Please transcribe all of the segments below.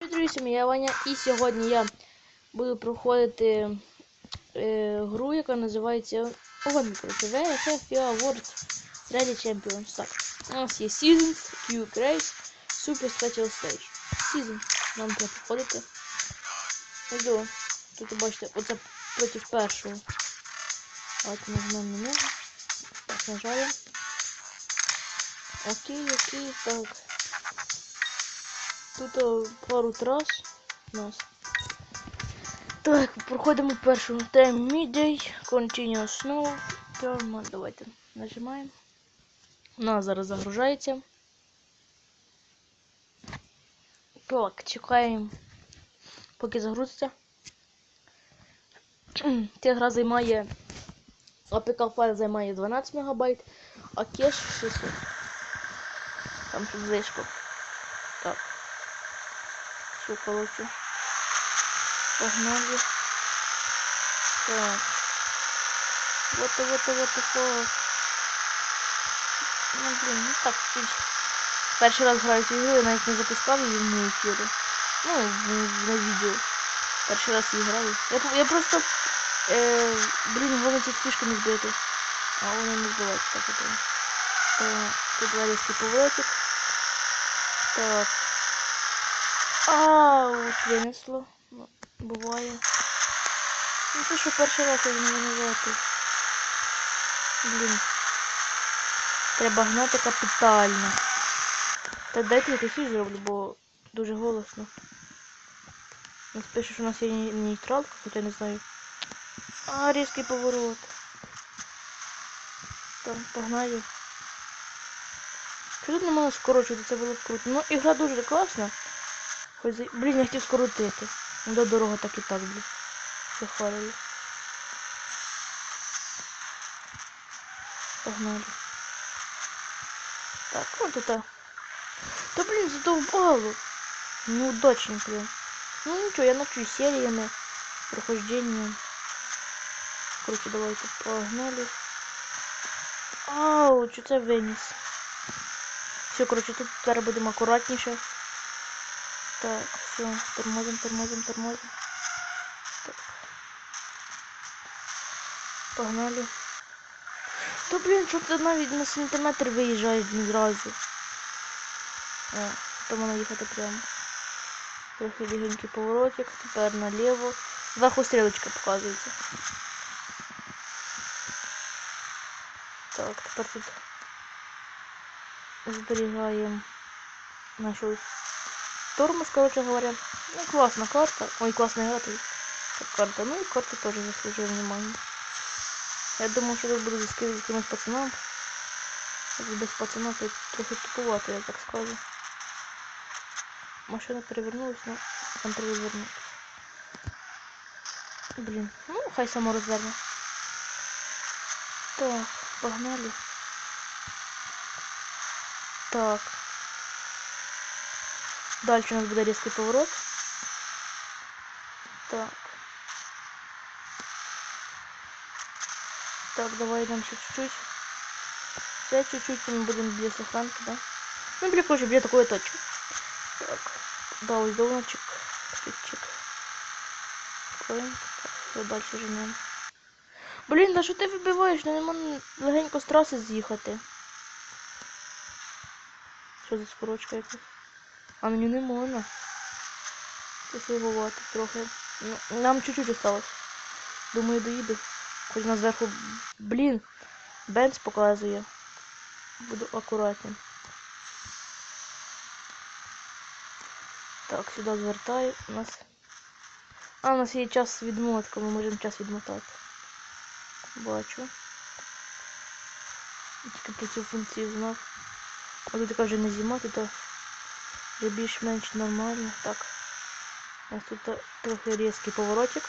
Друзі, я Ваня, і сьогодні я буду проходити е, гру, яка називається Ого, коротше, VFF FIA World Rally Champions. Так, у нас є Seasons, Q Race, Super Special Stage. Season. Нам треба проходити. Іду. Тут ви бачите, оце проти першого. От нажмемо на нього. Так, нажали. Окей, окей, так. Тут о, пару трас у нас. Так, проходимо першу. Time midday, continuous snow, turn. Давайте нажимаємо. У нас зараз загружається. Так, чекаємо, поки загрузиться. Ця гра займає. APK файл займає 12 МБ, а кеш 600. Там тут знижка. Так. Все, короче. Погнали. Так. Вот и вот и вот и вот. Ну, блин, ну так, чуть. Перший раз граю цю ігру, я навіть не запускав її в ефірі. Ну, в- на відео. Перший раз її граю. Я, по- я просто... Е, блін, вони ці фішки не збити. А вони не збивають, так от. Так, тут варізький поворотик. Так. Ауч, винесло. Ну, буває. Ну це що перший раз я не винувати. Блін. Треба гнати капітально. Та дайте я тихіше зроблю, бо дуже голосно. Нас пише, що у нас є нейтралка, хоча не знаю. А, різкий поворот. Так, погнали. Що тут не можна скорочувати, це було б круто. Ну, ігра дуже класна. Блін, я хотів скоротити. Ну, До дорога так і так, блін. Захвалили. Погнали. Так, ну тут. а. Та блін, задовбало. Неудачник, блін. Ну нічого, я навчусь серіями, прохожденням. Короче, давайте погнали. Ау, що це виніс? Все, короче, тут зараз будемо акуратніше. Так, все, тормозим, тормозим, тормозим. Так. Погнали. Та блін, що ти навіть на сантиметр виїжджаєш не зразу. О, то можна їхати прямо. Трохи легенький поворотик, тепер наліво. Зверху стрілочка показується. Так, тепер тут зберігаємо нашу тормоз, короче говоря. Ну, классная карта. Ой, классная игра. Так, карта. Ну и карта тоже заслужила внимание. Я думал, что я буду заскивать каким-нибудь пацанам. Без пацана, то трохи туповато, я так скажу. Машина перевернулась, но там перевернулась. Блин, ну хай само розверне. Так, погнали. Так. Дальше у нас буде різкий поворот. Так. Так, давай нам ще чуть-чуть. Ще чуть-чуть мы будем для сохранки, да? Ну, бля, короче, бля, такой точки. Так. Да, ось довночек. Чик-чик. Откроем. Так, все, дальше женем. Блін, да що ти вибиваєш? Ну, не можна легенько з траси з'їхати. Що за скорочка якась? А мені не можна. Це слугувати трохи. Ну, нам чуть-чуть осталось. Думаю, доїду. Хоч на зверху. Блін. Бенц показує. Буду акуратним. Так, сюди звертаю. У нас. А, у нас є час відмотка, ми можемо час відмотати. Бачу. Тільки про цю функцію знав. А тут така вже не зима, тут вже більш-менш нормально. Так. У нас тут трохи різкий поворотик.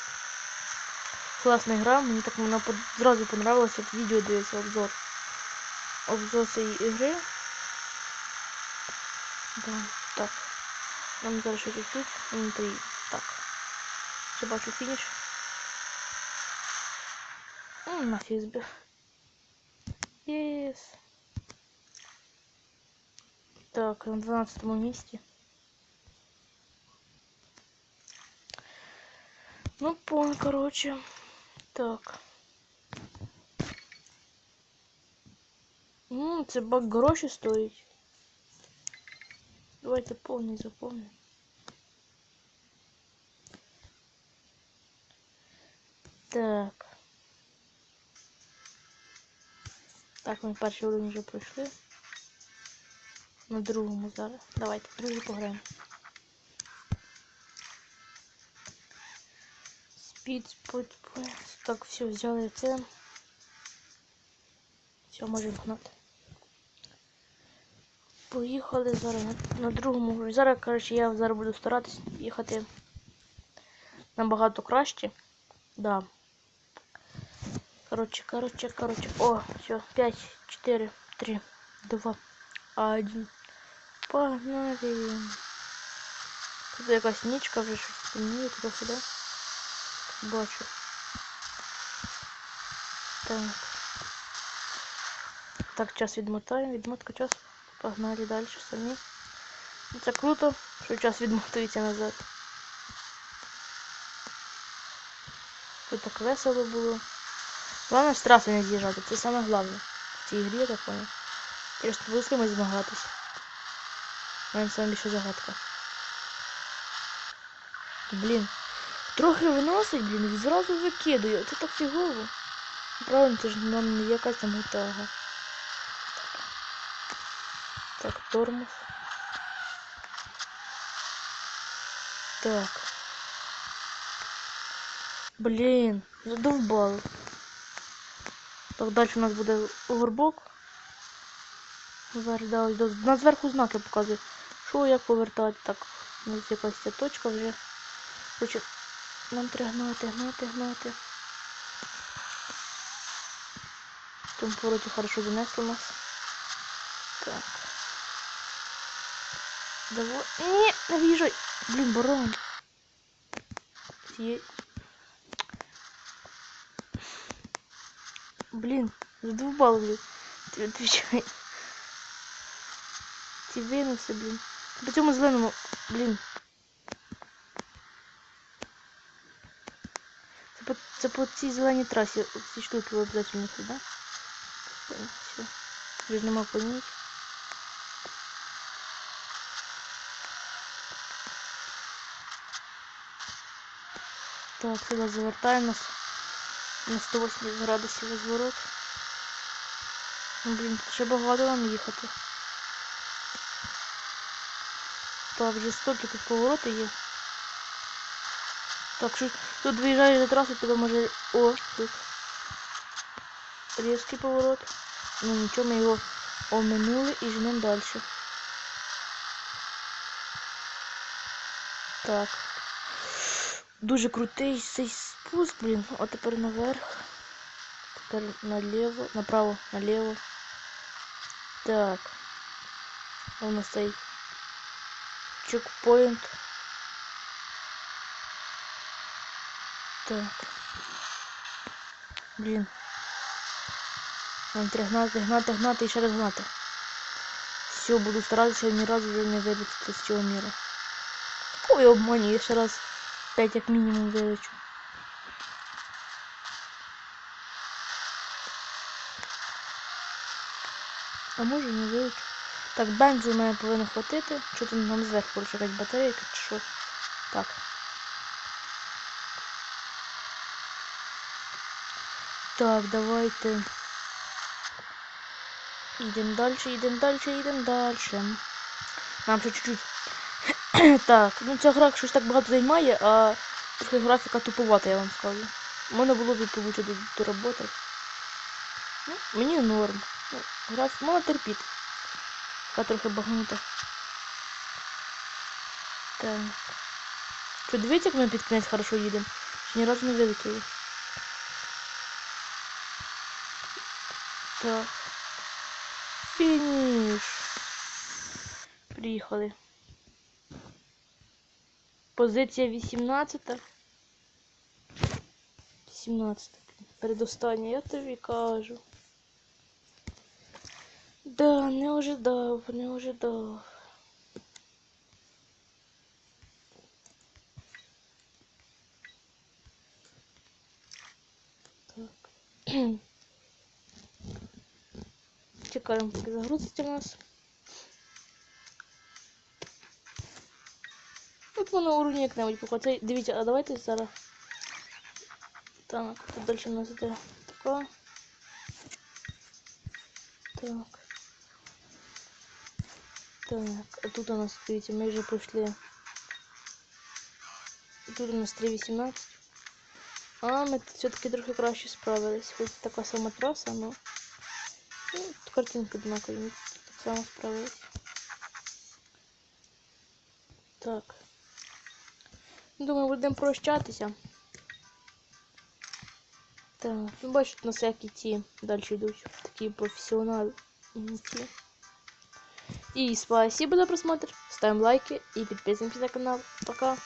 Класна гра, мені так вона зразу понравилася, як відео дивиться обзор. Обзор цієї ігри. Да, так. Нам зараз ще чуть-чуть. Внутрі. Так. Ще бачу фініш. М, На фізбі. Єс. Так, на 12 місці. Ну, понял, короче. Так. Ну, це бак гроші стоїть. Давайте повний заповним. Так. Так, ми перший уровень вже пройшли. На другому зараз. Давайте, другий пограємо. Спід, спід, спід. Так, все, взяли це. Все, можемо гнати. Поїхали зараз на, другому. Зараз, коротше, я зараз буду старатись їхати набагато краще. Да. Короче, короче, короче. О, все, 5, 4, 3, 2, 1. Погнали. Тут якась нічка вже щось темніє туди-сюди. Бачу. Так. Так, час відмотаємо, відмотка час. Погнали далі самі. Ну, Це круто, що час відмотується назад. Тут так весело було. Главное з траси не з'їжджати, це саме головне. В цій грі я так понял. Я ж буду з кимось змагатись. У мене саме більше загадка. Блін. Трохи виносить, блін, і зразу викидаю. Це так фігово. Правильно, це ж нам не якась там гутага. Так, тормоз. Так. Блін, задовбало. Так, далі у нас буде овербок. Вверх, до- на зверху знаки показує. Що як повертати. Так, у нас якась ця точка вже. Короче, нам треба гнати, гнати, гнати. В тому повороті хорошо занесло нас. Так. Давай. Ні, не в'їжджай. Блін, барон. Є... Блін, задовбал, блін. Ти відповідай. Ті винуси, блін. По цьому зеленому, блін. Це по, це по цій зеленій трасі ці штуки обов'язково сюди. Все. Вже нема понять. Так, сюди завертаємо нас на 180 градусів розворот. Ну, блін, ще багато нам їхати. Так, вже стільки тут повороти є. Так, що тут виїжджаєш на трасу, тебе може... О, тут. Різкий поворот. Ну нічого, ми його оминули і жмемо далі. Так. Дуже крутий цей спуск, блін. А тепер наверх. Тепер наліво, направо, наліво. Так. У нас цей чекпоінт. Так. Блін. Нам треба гнати, гнати, гнати і ще раз гнати. Все, буду старатися ні разу вже не вилетіти з цього міра. Ой, обманюю, ще раз 5 як мінімум вилечу. А може не вилечу. Так, бензу в мене повинно хватити. Що там нам зверху коротше, якась батарейка чи що? Так. Так, давайте. Йдемо далі, йдемо далі, йдемо далі. Нам ще чуть-чуть. так, ну ця гра щось так багато займає, а трохи графіка туповата, я вам скажу. Можна було б получше до, до роботи. Ну, мені норм. Ну, графік можна терпіти. Така трохи багнута. Так. Що, дивіться, як ми під кінець хорошо їдемо. Ще ні разу не вилетіли. Так. Фініш. Приїхали. Позиція 18. 17. Передостання, я тобі кажу. Да, не ожидав, не ожидав. Чекаємо, поки загрузиться у нас. Тут воно уровень як-небудь походить. Дивіться, а давайте зараз. Так, тут далі у нас іде така. Так. Так, а тут у нас, дивіться, ми вже пройшли. Тут у нас 3.18. А, ми все-таки трохи краще справились. Хоч така сама траса, но... Ну, тут картинки однакові, ми так само справились. Так. Думаю, будемо прощатися. Так, ну бачите, на всякі ті далі йдуть. Такі професіонали. И спасибо за просмотр. Ставим лайки и подписываемся на канал. Пока.